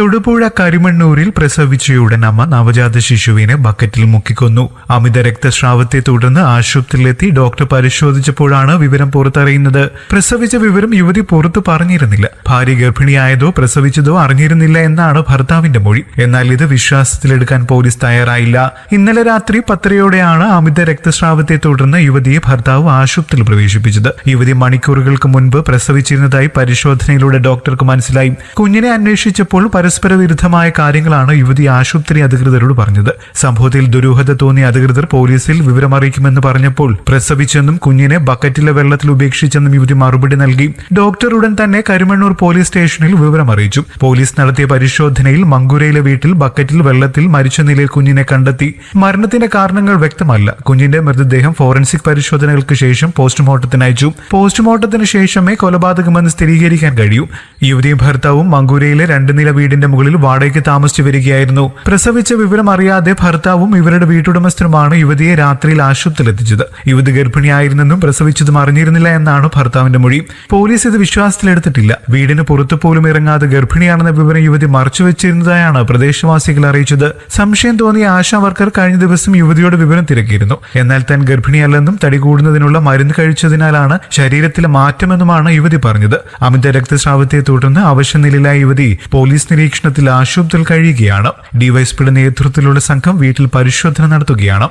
തൊടുപുഴ കരിമണ്ണൂരിൽ പ്രസവിച്ചയുടൻ അമ്മ നവജാത ശിശുവിനെ ബക്കറ്റിൽ മുക്കിക്കൊന്നു. അമിത രക്തസ്രാവത്തെ തുടർന്ന് ആശുപത്രിയിലെത്തി ഡോക്ടർ പരിശോധിച്ചപ്പോഴാണ് വിവരം പുറത്തറിയുന്നത്. പ്രസവിച്ച വിവരം യുവതി പുറത്തു പറഞ്ഞിരുന്നില്ല. ഭാര്യ ഗർഭിണിയായതോ പ്രസവിച്ചതോ അറിഞ്ഞിരുന്നില്ല എന്നാണ് ഭർത്താവിന്റെ മൊഴി. എന്നാൽ ഇത് വിശ്വാസത്തിലെടുക്കാൻ പോലീസ് തയ്യാറായില്ല. ഇന്നലെ രാത്രി പത്തരയോടെയാണ് അമിത രക്തസ്രാവത്തെ തുടർന്ന് യുവതിയെ ഭർത്താവ് ആശുപത്രിയിൽ പ്രവേശിപ്പിച്ചത്. യുവതി മണിക്കൂറുകൾക്ക് മുൻപ് പ്രസവിച്ചിരുന്നതായി പരിശോധനയിലൂടെ ഡോക്ടർക്ക് മനസ്സിലായി. കുഞ്ഞിനെ അന്വേഷിച്ചപ്പോൾ പരസ്പര വിരുദ്ധമായ കാര്യങ്ങളാണ് യുവതി ആശുപത്രി അധികൃതരോട് പറഞ്ഞത്. സംഭവത്തിൽ ദുരൂഹത തോന്നിയ അധികൃതർ പോലീസിൽ വിവരമറിയിക്കുമെന്ന് പറഞ്ഞപ്പോൾ പ്രസവിച്ചെന്നും കുഞ്ഞിനെ ബക്കറ്റിലെ വെള്ളത്തിൽ ഉപേക്ഷിച്ചെന്നും യുവതി മറുപടി നൽകി. ഡോക്ടർ ഉടൻ തന്നെ കരുമണ്ണൂർ പോലീസ് സ്റ്റേഷനിൽ വിവരമറിയിച്ചു പോലീസ് നടത്തിയ പരിശോധനയിൽ മങ്കുരയിലെ വീട്ടിൽ ബക്കറ്റിൽ വെള്ളത്തിൽ മരിച്ച നിലയിൽ കുഞ്ഞിനെ കണ്ടെത്തി. മരണത്തിന്റെ കാരണങ്ങൾ വ്യക്തമല്ല. കുഞ്ഞിന്റെ മൃതദേഹം ഫോറൻസിക് പരിശോധനകൾക്ക് ശേഷം പോസ്റ്റ്മോർട്ടത്തിന് അയച്ചു. പോസ്റ്റ്മോർട്ടത്തിന് ശേഷമേ കൊലപാതകമെന്ന് സ്ഥിരീകരിക്കാൻ കഴിയൂ. യുവതിയും ഭർത്താവും മങ്കൂരയിലെ രണ്ട് നില വീടിന്റെ മുകളിൽ വാടകയ്ക്ക് താമസിച്ചു വരികയായിരുന്നു. പ്രസവിച്ച വിവരം അറിയാതെ ഭർത്താവും ഇവരുടെ വീട്ടുടമസ്ഥനുമാണ് യുവതിയെ രാത്രിയിൽ ആശുപത്രിയിൽ എത്തിച്ചത് യുവതി ഗർഭിണിയായിരുന്നെന്നും പ്രസവിച്ചതും അറിഞ്ഞിരുന്നില്ല എന്നാണ് ഭർത്താവിന്റെ മൊഴി. പോലീസ് ഇത് വിശ്വാസത്തിലെടുത്തിട്ടില്ല. വീടിന് പുറത്തു പോലും ഇറങ്ങാതെ ഗർഭിണിയാണെന്ന വിവരം യുവതി മറച്ചുവെച്ചിരുന്നതായാണ് പ്രദേശവാസികൾ അറിയിച്ചത്. സംശയം തോന്നിയ ആശാ വർക്കർ കഴിഞ്ഞ ദിവസം യുവതിയോട് വിവരം തിരക്കിയിരുന്നു. എന്നാൽ താൻ ഗർഭിണിയല്ലെന്നും തടി കൂടുന്നതിനുള്ള മരുന്ന് കഴിച്ചതിനാലാണ് ശരീരത്തിലെ മാറ്റമെന്നുമാണ് യുവതി പറഞ്ഞത്. അമിത രക്തസ്രാവത്തെ തുടർന്ന് അവശനിലയിലായ യുവതി പോലീസ് നിരീക്ഷണത്തിൽ ആശുപത്രിയിൽ കഴിയുകയാണ്. ഡിവൈഎസ്പിയുടെ നേതൃത്വത്തിലുള്ള സംഘം വീട്ടിൽ പരിശോധന നടത്തുകയാണ്.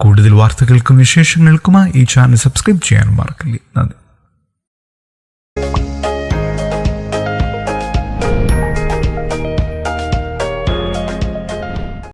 കൂടുതൽ വാർത്തകൾക്കും വിശേഷങ്ങൾക്കുമായി ഈ ചാനൽ സബ്സ്ക്രൈബ് ചെയ്യാൻ മറക്കില്ല. നന്ദി.